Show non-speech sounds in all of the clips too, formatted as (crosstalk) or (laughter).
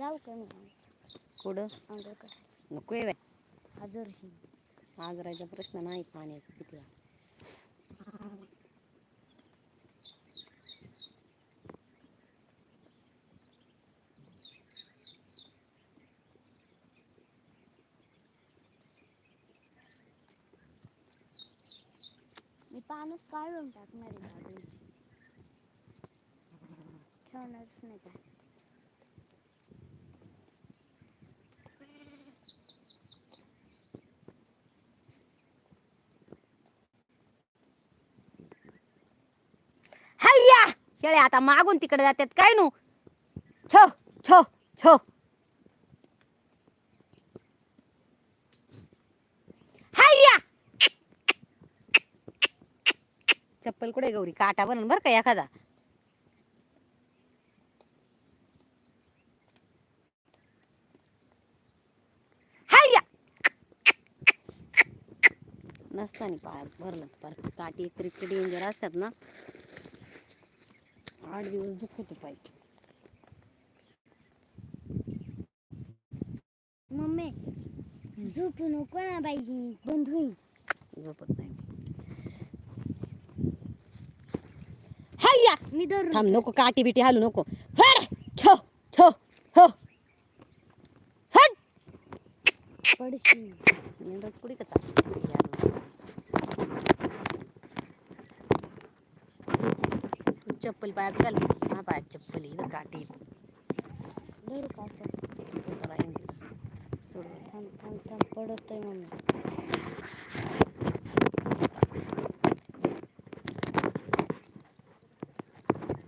जाऊ का मी? कुठं? अंघोळ कर. नको आहे बाई. आजरशी आज राहायचा प्रश्न नाही पाण्याचा किती वेळा. मी पानच काढून टाकणार आहे बाजूला. ठेवणारच नाही का? शेळे आता मागून तिकडे जातात काय नू? छो छो छो. हाय्या चप्पल कुठे गौरी? काटा बनून बर का एखादा? हाय्या नसतानी पाय भरलं पार काठी एक तरी डेंजर असतात ना. आठ दिवस दुख होतो पाय मम्मी झोपू नको ना बाई बंद होईल. झोपत नाही. हाय्या मी दररोज थांब नको काठी बिटी हालू नको. हर छो छो हो हट. पडशील. मेंढरच कुठे का चालली? तू चप्पल पायात घाल. हा पायात चप्पल इथं काठी धरू का असं. सोड. थांब थांब थांब पडत आहे मम्मी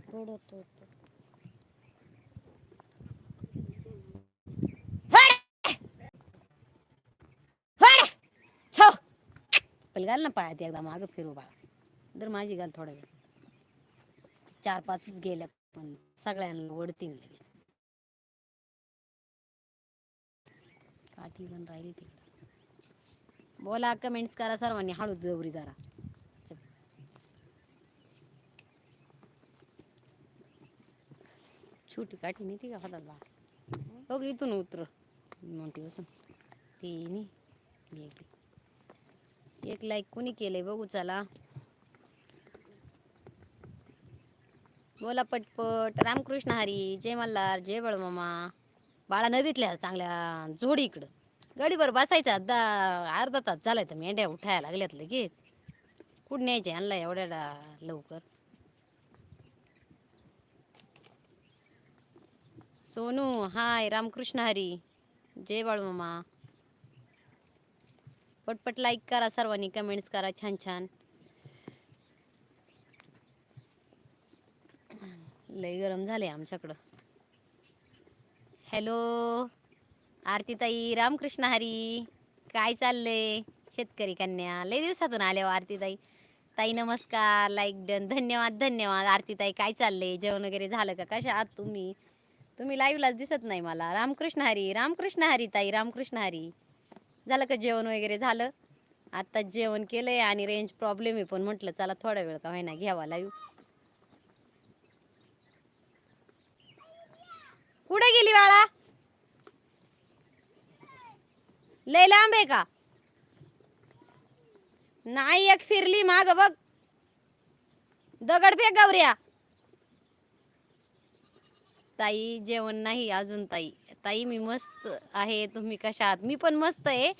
पडत घाल ना पायात एकदा मागं फिरू बाळा. दर माझी घाल थोडा वेळ चार पाचच गेल्या पण सगळ्यांना ओढतीन काठी पण राहिली तिकडे. बोला कमेंट्स करा सर्वांनी. हळूच जवरी जरा. छोटी काठी नाही ती का हातात बा? हो इथून उतर. मोठी बसून ती नाही. एक एक लाईक कोणी केलंय? बघू चला. बोला पटपट. रामकृष्ण हरी जय मल्हार जय बळमामा. बाळा नदीतल्या चांगल्या जोडी इकडं गाडीवर बसायचं अर्धा अर्धा तास झालाय तर मेंढ्या उठायला लागल्यात लगेच. कुठं न्यायचे आणला एवढ्या डा- लवकर? सोनू हाय रामकृष्ण हरी जय बाळमामा. पटपट लाईक करा सर्वांनी कमेंट्स करा छान छान. लय गरम झाले आमच्याकडं. हॅलो आरतीताई रामकृष्ण हरी काय चाललंय? शेतकरी कन्या लय दिवसातून आल्या हो आरतीताई. ताई नमस्कार लाईक डन धन्यवाद धन्यवाद. आरतीताई काय चाललंय? जेवण वगैरे झालं का? कशा आहात तुम्ही? तुम्ही लाईव्हलाच दिसत नाही मला. रामकृष्ण हरी रामकृष्ण हरी ताई रामकृष्ण हरी. झालं का जेवण वगैरे झालं? आत्ताच जेवण केलंय आणि रेंज प्रॉब्लेम आहे पण म्हटलं चला थोडा वेळ का होईना घ्यावा लाईव्ह कुठे गेली बाळा? लय लांब आहे का? नाही एक फिरली माग बघ. दगड फेक गौऱ्या. ताई जेवण नाही अजून ताई. ताई मी मस्त आहे. तुम्ही कशा आहात? मी पण मस्त आहे.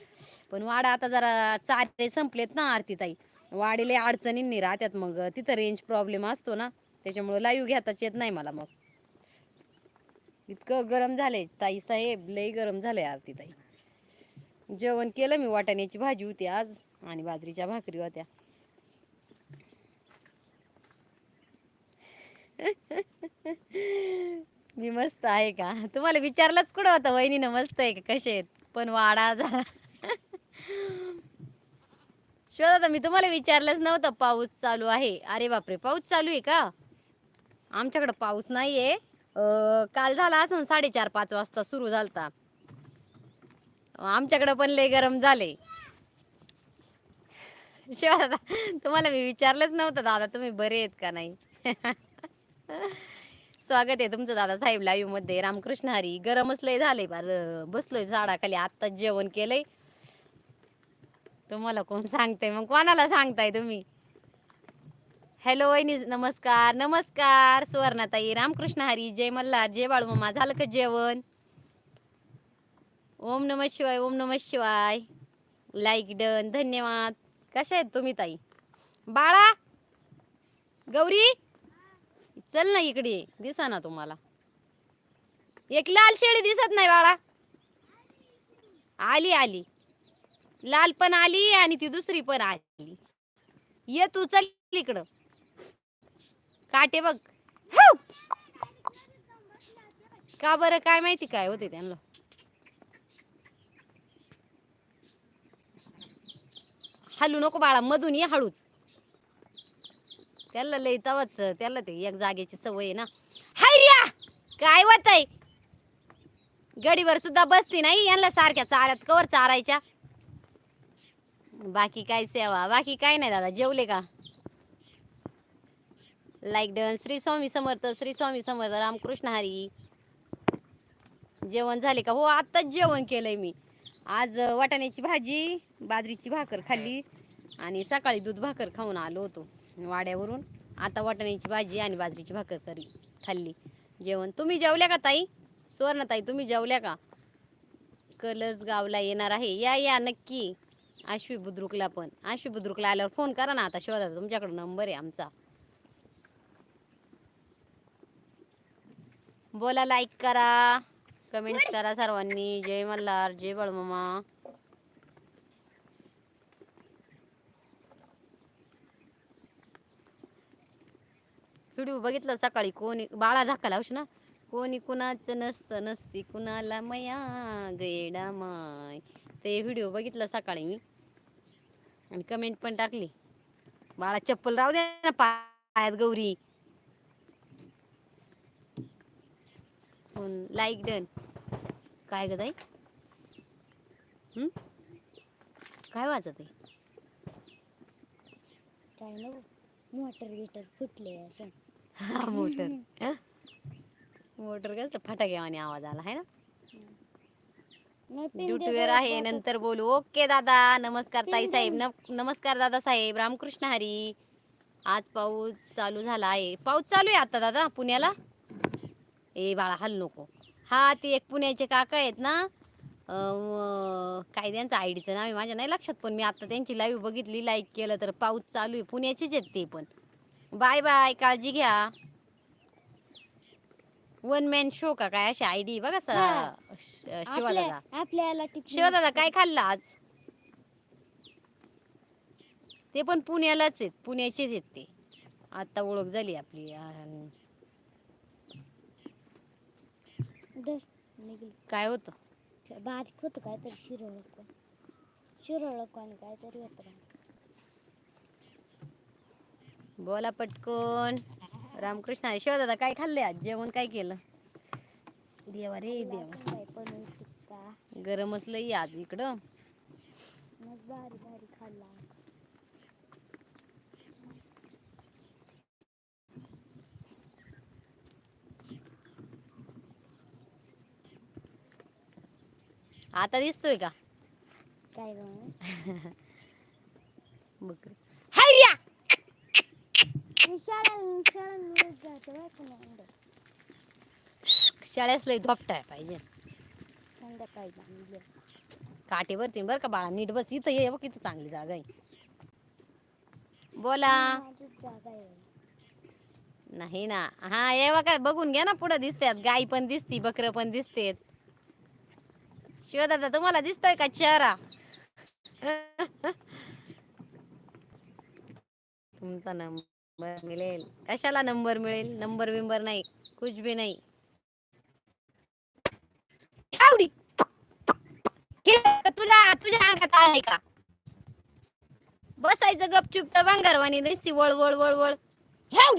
पण वाडा आता जरा चारे संपलेत ना आरती ताई. वाडीला अडचणींनी राहत्यात मग. तिथं रेंज प्रॉब्लेम असतो ना. त्याच्यामुळे लाईव्ह घेताच येत नाही मला मग. इतकं गरम झालंय. ताई साहेब लई गरम झालंय आरती ताई. जेवण केलं मी वाटाण्याची भाजी होती आज आणि बाजरीच्या भाकरी होत्या. मी मस्त आहे का? तुम्हाला विचारलंच कुठं होतं? वहिनीनं मस्त आहे का? कसे आहेत? पण वाडा जरा. शोधा मी तुम्हाला विचारलंच नव्हतं पाऊस चालू आहे. अरे बापरे पाऊस चालू आहे का? आमच्याकडं पाऊस नाहीये. काल झाला असं साडेचार पाच वाजता सुरू झालता. आमच्याकडं पण लय गरम झाले. शिवा दादा तुम्हाला मी विचारलंच नव्हतं दादा तुम्ही बरे आहेत का नाही? स्वागत आहे तुमचं दादा साहेब लाईव्हमध्ये. रामकृष्ण हरी गरमच लय झालंय बार बसलोय झाडाखाली आत्ताच जेवण केलंय. तुम्हाला कोण सांगते मग कोणाला सांगताय तुम्ही? हॅलो वहिनी नमस्कार नमस्कार. सुवर्णाताई रामकृष्ण हरी जय मल्हार जय बाळूमामा झालं का जेवण? ओम नम शिवाय ओम नम शिवाय. लाईक डन धन्यवाद. कशा आहेत तुम्ही ताई? बाळा? गौरी? चल ना इकडे. दिसा ना तुम्हाला. एक लाल शेळी दिसत नाही बाळा. आली आली. लाल पण आली आणि ती दुसरी पण आली. ये तू चल इकडं. काटे बघ. का बरं काय माहिती काय होते त्यांना? हलू नको बाळा मधून ये हळूच. त्याला लय तवाच त्याला ते एक जागेची सवय आहे ना. हायर्या काय होत आहे गडीवर सुद्धा बसती नाही यांना सारख्या चाऱ्यात कवर चारायच्या. बाकी काय सेवा बाकी काय नाही दादा जेवले का? Like done Shri Swami Samarth Shri Swami Samarth Ramkrishna Hari. जेवण झाले का? हो आत्ताच जेवण केलंय मी. आज वाटाण्याची भाजी बाजरीची भाकर खाल्ली आणि सकाळी दूध भाकर खाऊन आलो होतो. वाड्यावरून आता वाटाण्याची भाजी आणि बाजरीची भाकर करी खाल्ली. जेवण. तुम्ही जेवल्या का ताई? सुवर्णताई तुम्ही जेवल्या का? कलस गावला येणार आहे. या या नक्की. आश्वी बुद्रुकला पण. आश्वी बुद्रुकला आल्यावर फोन करा ना आता शोधा तुमच्याकडे नंबर आहे आमचा. बोला लाईक करा. कमेंट्स करा सर्वांनी. जय मल्हार जय बळमामा. व्हिडिओ बघितलं सकाळी कोणी? बाळा धक्का लावश ना? कोणी कुणाचं नसतं नसती कुणाला मया गेडा माय. ते व्हिडिओ बघितलं सकाळी मी. आणि कमेंट पण टाकली. बाळा चप्पल राहू दे ना पायात गौरी. लाईक डन काय ग ताई? काय वाजत आहे? काय नको. मोटर गिटर फुटले असं. हा मोटर. (laughs) हं? मोटर कसं फटाक्यावाने आवाज आला आहे ना? देतो आहे. नंतर बोलू. ओके दादा. नमस्कार ताई साहेब. नम- नमस्कार दादा साहेब. रामकृष्ण हरी. आज पाऊस चालू झाला आहे. पाऊस चालू आहे आता दादा पुण्याला? ए बाळा हल नको. हा ते एक पुण्याचे काका आहेत ना काय त्यांचं आयडीचं नाव आहे माझ्या नाही लक्षात पण मी आता त्यांची लाईव्ह बघितली लाईक केलं तर पाऊस चालू आहे. पुण्याचीच आहेत ते पण. बाय बाय काळजी घ्या. वन मॅन शो का काय? अशी आयडी बघा स- शिवादादा. आपल्या आपल्याला शिवदादा काय खाल्लं आज? ते पण पुण्यालाच आहेत. पुण्याचेच आहेत ते. आता ओळख झाली आपली आणि डस्ट निघली. काय होतं? बारीक होतं काहीतरी शिरवळक शिरवळक आणि काहीतरी होतं. बोला पटकन. रामकृष्ण हरी. शिवदादा काय खाल्ले आज? जेवण काय केलं? देवा रे देवा. काय टिक्का. गरमच लई आज इकडं. मस्त भारी भारी खाल्ला आता दिसतोय का? काय बरं (laughs) का नाही शाळेस लई धोपटाय पाहिजे. संध्याकाळी बांधले काठीवरती बरं का बाळा नीट बस. इथं ये बघ चांगली जागा आहे. बोला. नाही ना. हा ये बघा बघून घ्या ना पुढं दिसतात गाई पण दिसती बकर पण दिसतेत. शिवदादा तुम्हाला दिसतोय का चेहरा? तुमचा नंबर मिळेल. कशाला नंबर मिळेल? नंबर बिंबर नाही कुछ भी नाही. आवडी! तुला तुझ्या अंगात आहे का? बसायचं गपचूप तर भांगारवाणी नसती वळ वळ वळ वळ ह्याव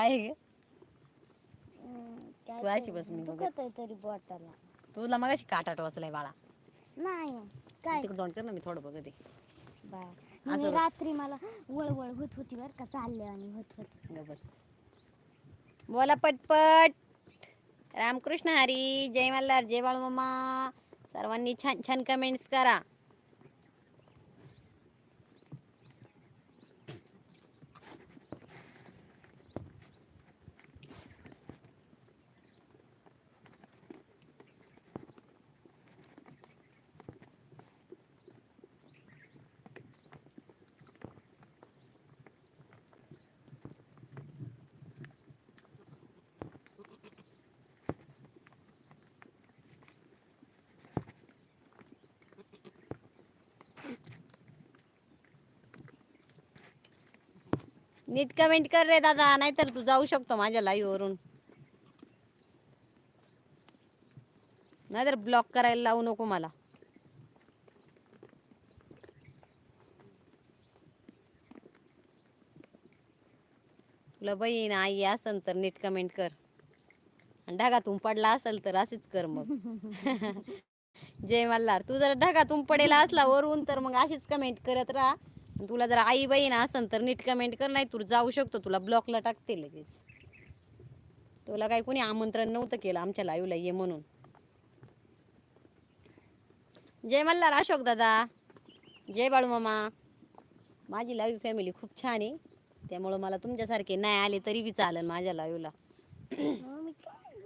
काय ग. अशी बस मी बघत. दुखत आहे तरी बोटाला तुला मग अशी काटा टोचलाय बाळा. नाही काय? तिकडे दोन कर ना मी थोडं बघते. बस. रात्री मला वळवळ होत होती बरं का चालले आणि होत होती. ग बस. बोला पटपट. रामकृष्ण हरी जय मल्हार जय बाळूमामा. सर्वांनी छान छान कमेंट्स करा. नीट कमेंट कर रे दादा नाहीतर तू जाऊ शकतो माझ्या लाईव्ह वरून. नाहीतर ब्लॉक करायला लावू नको मला. तुला बहीण आई असन तर नीट कमेंट कर. आणि ढगातून पडला असेल तर असेच कर मग. (laughs) जय मल्हार. तू जर ढगातून पडेला असला वरून तर मग अशीच कमेंट करत राहा. तुला जर आई बहीण असन तर नीट कमेंट कर नाही तू जाऊ शकतो. तुला ब्लॉकला टाकते लगेच. तुला काही कोणी आमंत्रण नव्हतं केलं आमच्या लाईव्हला ये म्हणून. जय मल्हार अशोक दादा. जय बाळू मामा. माझी लाईव्ह फॅमिली खूप छान आहे. त्यामुळं मला तुमच्यासारखे नाही आले तरी बी चालेल माझ्या लाईव्हला (clears throat) मग मी काय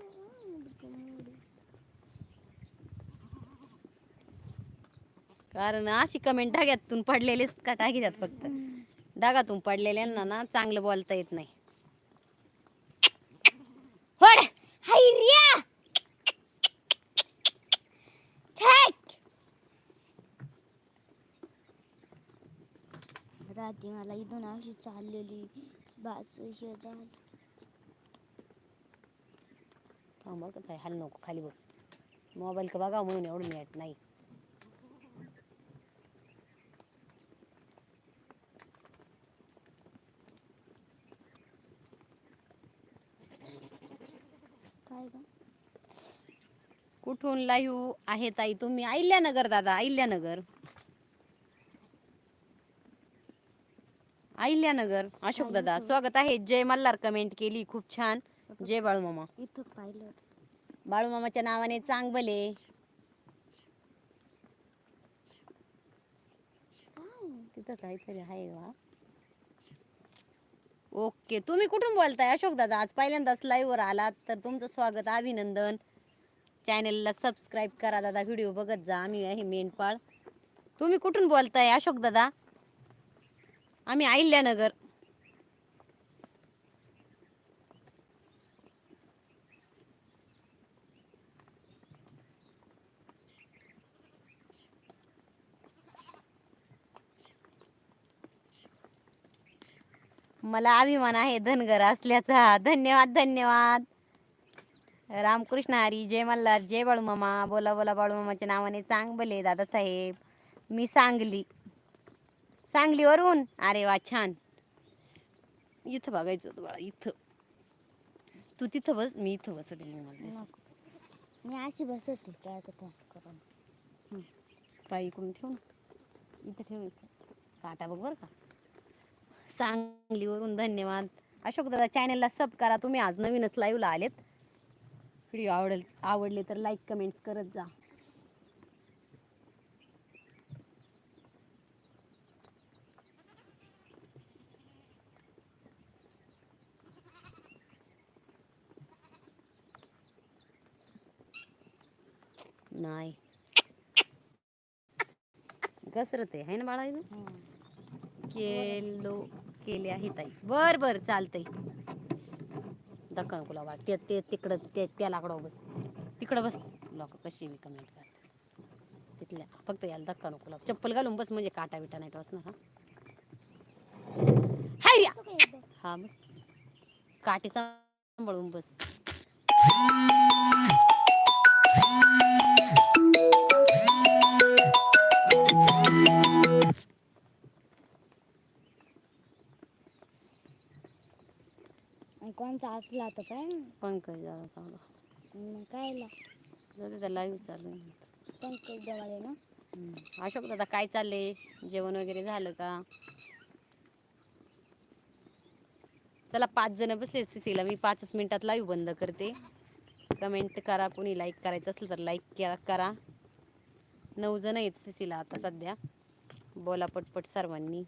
करू? कारण अशी कमेंट ढाग्यातून पडलेलेच का टाकीतात फक्त. ढगातून पडलेल्यांना ना चांगलं बोलता येत नाही. रात्री मला इथून अशी चाललेली. बास थांब काय हाल नको खाली बघ. मोबाईल का बघा म्हणून एवढं नेट नाही काय ग कुठून लाईव्ह आहे ताई तुम्ही. अहिल्यानगर दादा अहिल्यानगर. अहिल्यानगर अशोक दादा स्वागत आहे. जय मल्हार कमेंट केली खूप छान. जय बाळूमामा. इथं पाहिलं. बाळूमामाच्या नावाने चांगबले. तिथं काहीतरी आहे वा. ओके तुम्ही कुठून बोलताय? अशोक दादा आज पहिल्यांदाच live वर आलात तर तुमचं स्वागत अभिनंदन. चॅनलला सबस्क्राईब करा दादा व्हिडिओ बघत जा आम्ही आहे मेंढपाळ. तुम्ही कुठून बोलताय अशोक दादा? आम्ही अहिल्यानगर. मला अभिमान आहे धनगर असल्याचा. धन्यवाद धन्यवाद. रामकृष्ण हरी जय मल्हार जय बाळूमामा बोला बोला बाळूमामाच्या नावाने चांगले दादासाहेब मी सांगली. सांगलीवरून? अरे वा छान. इथं बघायचं होतं बाळा इथं. तू तिथं बस मी इथं बसते मला मी अशी बसते काय करून. पाय इकडून ठेव ना. इथं ठेव इथं. काटा बघ बरं का. सांगलीवरून धन्यवाद. अशोक दादा चॅनलला सब करा. तुम्ही आज नवीनच लाईव्हला आलेत. व्हिडिओ आवडेल आवडले तर लाईक कमेंट्स करत जा नाही घसरते आहे ना बाळा? हम्म. केलो केले आहे ताई बर बर चालतंय दक्कन कुला वाट ते ते तिकडं ते त्या लाकडं बस. तिकडं बस. लोक कशी मी कमेंट करतात. तिथल्या फक्त याला दखन नको चप्पल घालून बस म्हणजे काटा बिटा नाही टोचणार हा. हाय हा बस. काठी सांभाळून बस. कोणचा असला तर काय? पंकज जरा चांगला. मग कायला? लाईव्ह चालू आहे. पंकज जवळ ना? हम्म. अशोक दादा काय चाललंय? जेवण वगैरे झालं का? चला पाच जण बसले सिसीला मी पाचच मिनिटात लाईव्ह बंद करते. कमेंट करा कोणी लाईक करायचं असलं तर लाईक करा. नऊ जण आहेत सिसीला आता सध्या. बोला पटपट सर्वांनी.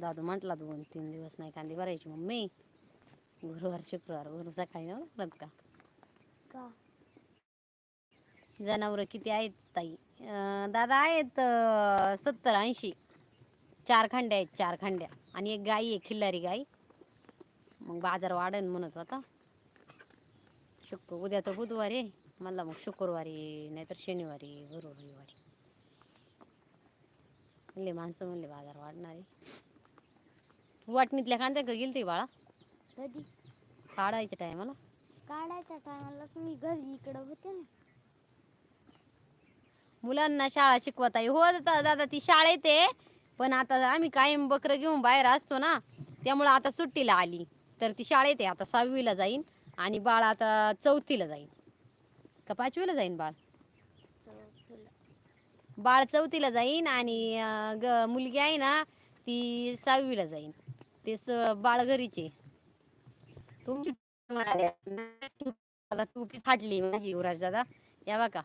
दादू म्हटला दोन तीन दिवस नाही कांदी भरायची मम्मी. गुरुवार शुक्रवार गुरु सकाळी नाही लागत का? का? जनावरं किती आहेत ताई? अं, दादा आहेत सत्तर ऐंशी. चार खांड्या आहेत चार खांड्या. आणि एक गाई आहे खिल्लारी गाई. मग बाजार वाढन म्हणत होता. शुक्र उद्या तर बुधवारी आहे. म्हणला मग शुक्रवारी नाहीतर शनिवारी गुरु रविवारी म्हणले माणसं म्हणले बाजार वाढणार आहे. वाटणीतल्या कांद्या का गेलती बाळा. कधी? काढायच्या टायमाला. काढायच्या टायमाला तुम्ही घरी इकडं होते ना. मुलांना शाळा शिकवत आहे. हो दादा दादा ती शाळेत आहे पण आता आम्ही कायम बकरं घेऊन बाहेर असतो ना त्यामुळं आता सुट्टीला आली. तर ती शाळेत आहे आता सहावीला जाईन आणि बाळ आता चौथीला जाईन. का पाचवीला जाईन बाळ. बाळ चौथीला जाईन आणि ग मुलगी आहे ना ती सहावीला जाईन. ते बाळगरीचे तुमची टोपी फाटली माझी युवराज दादा. या बघा.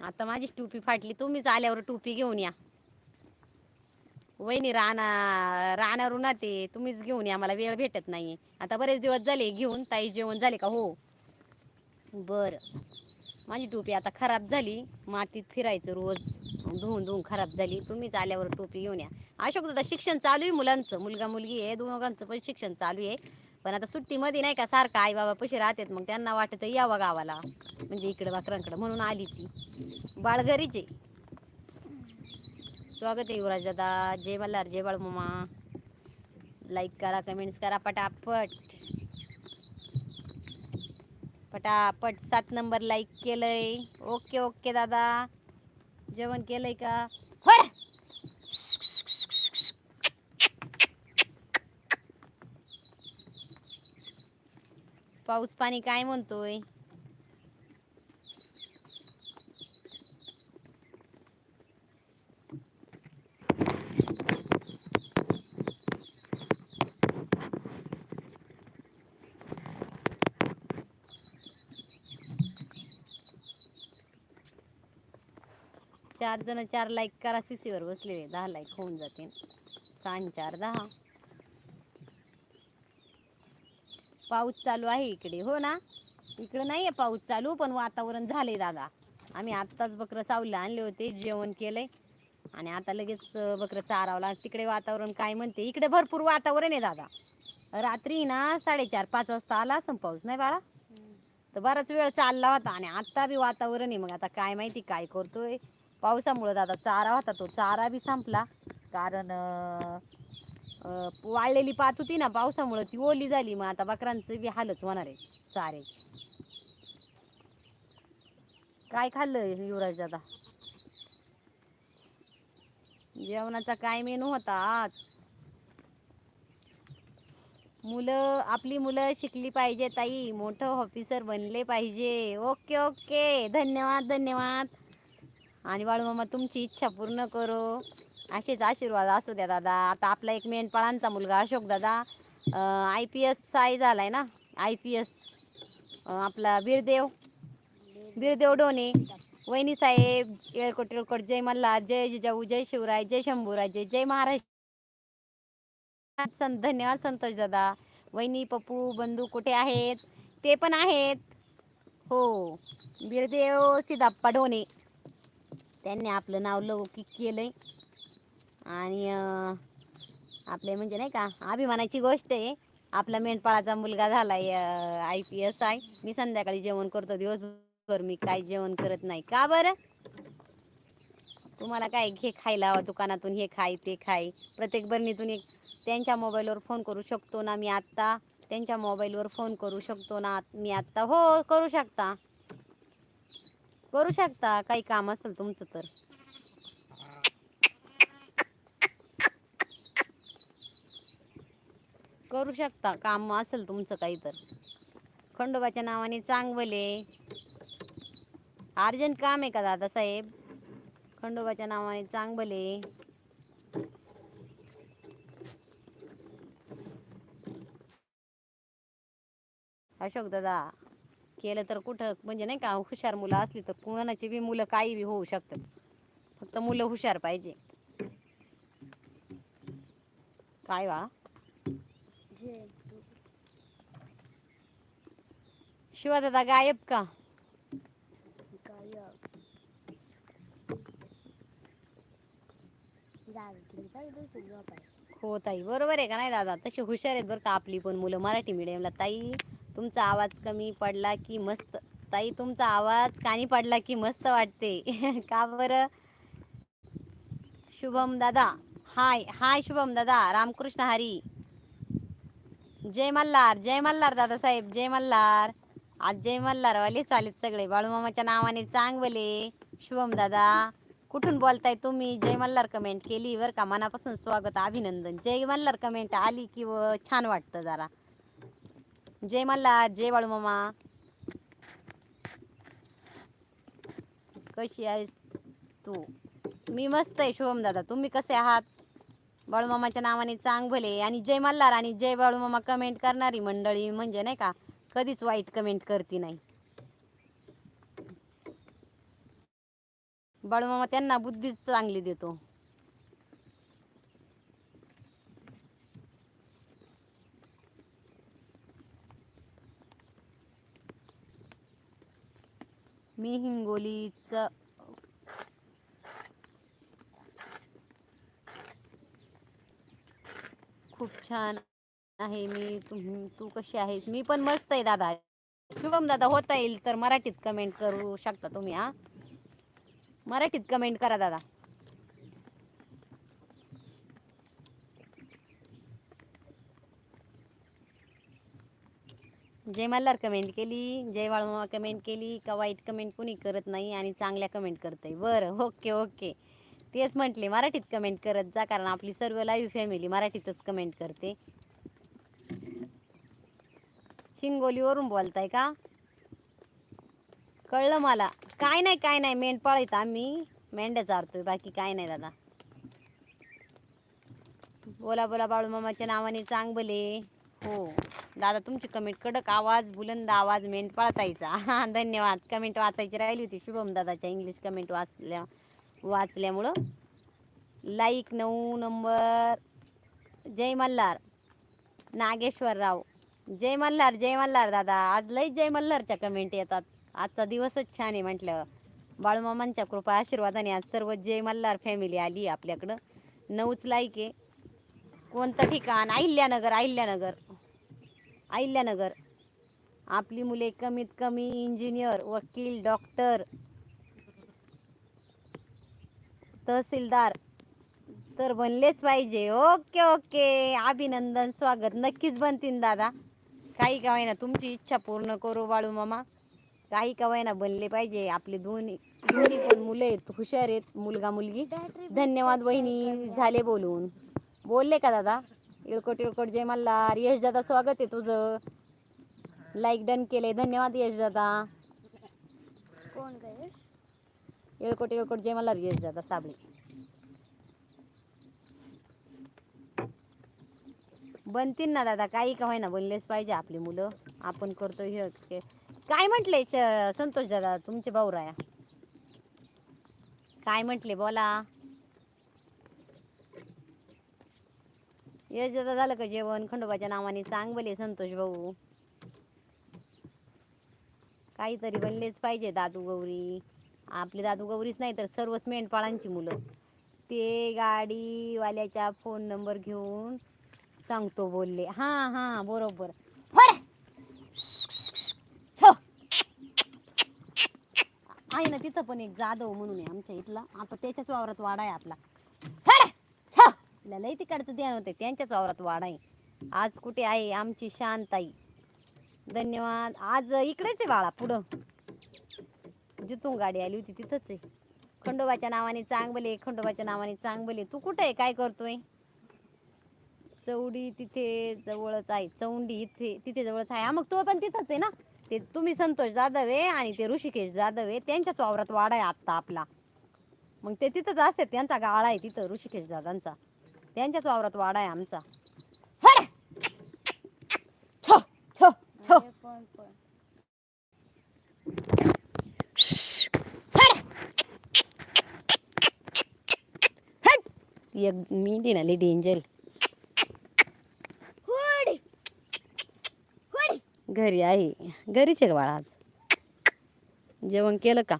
आता माझी टोपी फाटली. तुम्हीच आल्यावर टोपी घेऊन या. वहिनी राणा राहणार ना ते तुम्हीच घेऊन या. मला वेळ भेटत नाही आता बरेच दिवस झाले घेऊन ताई जेवण झाले का? हो. बरं. माझी टोपी आता खराब झाली. मातीत फिरायचं रोज. धुवून धुवून खराब झाली तुम्हीच आल्यावर टोपी घेऊन या. अशोक दादा शिक्षण चालू आहे मुलांचं. मुलगा मुलगी आहे दोघांचं पण शिक्षण चालू आहे पण आता सुट्टीमध्ये नाही का सारखं आई बाबा पैसे राहतात मग त्यांना वाटत यावं गावाला. म्हणजे इकडे वाकरांकडं म्हणून आली ती. बाळघरीच आहे. स्वागत आहे युवराज दादा. जय मल्हार जय बाळ मामा. लाईक करा कमेंट्स करा पटापट. पटापट सात नंबर लाईक केलंय. ओके ओके दादा. जेवण केलंय का? होय पाऊस पाणी काय म्हणतोय? चार जण चार लाईक करा सीसीवर बसलेले दहा लाईक होऊन जातील. आणि चार दहा. पाऊस चालू आहे इकडे. हो ना? इकडे नाहीये पाऊस चालू पण वातावरण झालंय दादा. आम्ही आत्ताच बकरं सावलं आणले होते जेवण केलंय. आणि आता लगेच बकरं चारावला तिकडे वातावरण काय म्हणते? इकडे भरपूर वातावरण आहे दादा. रात्री ना साडेचार पाच वाजता आला असं पाऊस नाही बाळा? तर बराच वेळ चालला होता आणि आत्ता बी वातावरण आहे. मग आता काय माहिती काय करतोय? पावसामुळं दादा चारा होता तो. चारा बी संपला. कारण वाळलेली पात होती ना पावसामुळं ती ओली झाली. मग आता बकरांचं बी हालच होणार आहे चाऱ्याची. काय खाल्लं युवराज दादा? जेवणाचा काय मेनू होता आज? मुलं आपली मुलं शिकली पाहिजे ताई. मोठं ऑफिसर बनले पाहिजे. Okay okay. धन्यवाद धन्यवाद. आणि बाळूमामा तुमची इच्छा पूर्ण करो. असेच आशीर्वाद असू द्या दादा. आता आपला एक मेंढपाळांचा मुलगा अशोक दादा. आय पी एस आय झालाय ना? आय पी एस आपला बीरदेव. बीरदेव डोने. वहिनी साहेब येळकोट येळकोट जय मल्हार जय जिजाऊ जय शिवराय जय शंभूराय जय जय महाराष्ट्र. सं- धन्यवाद संतोष दादा. वहिनी पप्पू बंधू कुठे आहेत? ते पण आहेत. हो. बीरदेव सिदाप्पा ढोणे त्यांनी आपलं नाव लौकिक केलंय. आणि आपले म्हणजे नाही का अभिमानाची गोष्ट आहे. आपला मेंढपाळाचा मुलगा झालाय आय पी एस आय. मी संध्याकाळी जेवण करतो दिवसभर मी काय जेवण करत नाही. का बरं? तुम्हाला काय हे खायला दुकानातून हे खाय ते खाय. प्रत्येक बरणीतून एक त्यांच्या मोबाईलवर फोन करू शकतो ना मी आत्ता? त्यांच्या मोबाईलवर फोन करू शकतो ना मी आत्ता? हो करू शकता. करू शकता? काही काम असेल तुमचं तर. करू शकता? काम असेल तुमचं काही तर. खंडोबाच्या नावाने चांगवले अर्जंट काम आहे का दादासाहेब? खंडोबाच्या नावाने चांगवले अशोक दादा केलं तर कुठं म्हणजे नाही का हुशार मुलं असली तर कोणाची बी मुलं काही बी होऊ शकतात. फक्त मुलं हुशार पाहिजे. काय वा? शिवा दादा गायब का? हो ताई बरोबर आहे का नाही दादा? तशी हुशार आहेत बरं का आपली पण मुलं मराठी मिडियमला ताई. तुमचा आवाज कमी पडला की मस्त. ताई तुमचा आवाज कानी पडला की मस्त वाटते. (laughs) का बरं? शुभम दादा. हाय हाय शुभम दादा. रामकृष्ण हरी. जय मल्हार जय मल्हार दादा साहेब जय मल्हार. आज जय मल्हार वाले चालेत सगळे बाळूमामाच्या नावाने चांगवले. शुभम दादा. कुठून बोलताय तुम्ही? जय मल्हार कमेंट केली. बरं का मनापासून स्वागत अभिनंदन. जय मल्हार कमेंट आली की व छान वाटतं जरा. जय मल्हार जय बाळूमामा कशी आहेस तू? मी मस्त आहे शुभम दादा. तुम्ही कसे आहात? बाळूमामाच्या नावाने चांग भले आणि जय मल्हार आणि जय बाळूमामा कमेंट करणारी मंडळी म्हणजे नाही का कधीच वाईट कमेंट करती नाही. बाळूमामा त्यांना बुद्धीच चांगली देतो. मी हिंगोलीचं. खूप छान आहे मी. तुम्ही तू कशी आहेस? मी पण मस्त आहे दादा. शुभम दादा होता येईल तर मराठीत कमेंट करू शकता तुम्ही हा? मराठीत कमेंट करा दादा. जय मल्हार कमेंट केली जय वाळमामा कमेंट केली का वाईट कमेंट कोणी करत नाही आणि चांगल्या कमेंट करते बरं ओके ओके तेच म्हटले मराठीत कमेंट करत जा कारण आपली सर्व लाईव्ह फॅमिली मराठीतच कमेंट करते. हिंगोलीवरून बोलताय का? कळलं मला. काय नाही काय नाही मेंढपाळ आहेत आम्ही. मेंढ्या चारतोय बाकी काय नाही दादा. बोला बोला बाळूमामाच्या नावाने चांगले हो. दादा तुमची कमेंट कडक आवाज बुलंद आवाज मेंट पाळतायचा धन्यवाद. कमेंट वाचायची राहिली होती. शुभम दादाच्या इंग्लिश कमेंट वाचल्या वाचल्यामुळं. लाईक नऊ नंबर जय मल्हार. नागेश्वरराव. जय मल्हार जय मल्हार दादा. आज लई जय मल्हारच्या कमेंट येतात. आजचा दिवसच छान आहे म्हटलं. बाळूमामांच्या कृपा आशीर्वादाने आज सर्व जय मल्हार फॅमिली आली आपल्याकडं. नऊच लाईक आहे. कोणतं ठिकाण? अहिल्यानगर अहिल्यानगर. अहिल्यानगर. आपली मुले कमीत कमी इंजिनियर वकील डॉक्टर तहसीलदार तर बनलेच पाहिजे. Okay okay. अभिनंदन स्वागत. नक्कीच बनतीन दादा. काही का होईना तुमची इच्छा पूर्ण करू बाळू मामा. काही का होईना बनले पाहिजे. आपले दोन्ही दोन्ही पण मुलं आहेत हुशार आहेत मुलगा मुलगी. धन्यवाद वहिनी. झाले बोलून. बोलले का दादा? इळकोट इळकोट जय मल्हार. यश दादा स्वागत आहे तुझं. लाईक डन केले धन्यवाद यश दादा कोण गयस येळकोट येळकोट जय मल्हार यश दादा साबळे. बनतील ना दादा काही का होईना बनलेच पाहिजे आपली मुलं. आपण करतो हे. काय म्हटले संतोष दादा तुमचे भाऊराया काय म्हटले बोला. यश झालं का जेवण? खंडोबाच्या नावाने चांगले संतोष भाऊ. काहीतरी बनलेच पाहिजे दादू गौरी. आपले दादू गौरीच नाही तर सर्वच मेंढपाळांची मुलं. ते गाडीवाल्याचा फोन नंबर घेऊन सांगतो बोलले. हां हां बरोबर. आहे ना तिथं पण एक जाधव म्हणून आहे आमच्या इथला. आता त्याच्याच वावरात वाडा आहे आपला. फड! तिला लई तिकडचं ध्यान होते त्यांच्याच वावरात वाढ आहे. आज कुठे आहे आमची शांताई? धन्यवाद. आज इकडेच आहे बाळा पुढं. जिथून गाडी आली होती तिथंच आहे. खंडोबाच्या नावाने चांगबले खंडोबाच्या नावाने चांगबले. तू कुठे आहे? काय करतोय? चौडी तिथे जवळच आहे. चौंडी इथे तिथे जवळच आहे. मग तो पण तिथंच आहे ना? ते तुम्ही संतोष जाधव आहे आणि ते ऋषिकेश जाधव आहे. त्यांच्याच वावरात वाडा आहे आत्ता आपला. मग ते तिथंच असतात. त्यांचा गाळा आहे तिथं ऋषिकेश दादांचा. त्यांच्याच वावरात वाडा आहे आमचा! छो, छो, छो. पण! एक मी ना हुड! हुड! घरी आहे. घरीच आहे का बाळा आज? जेवण केलं का?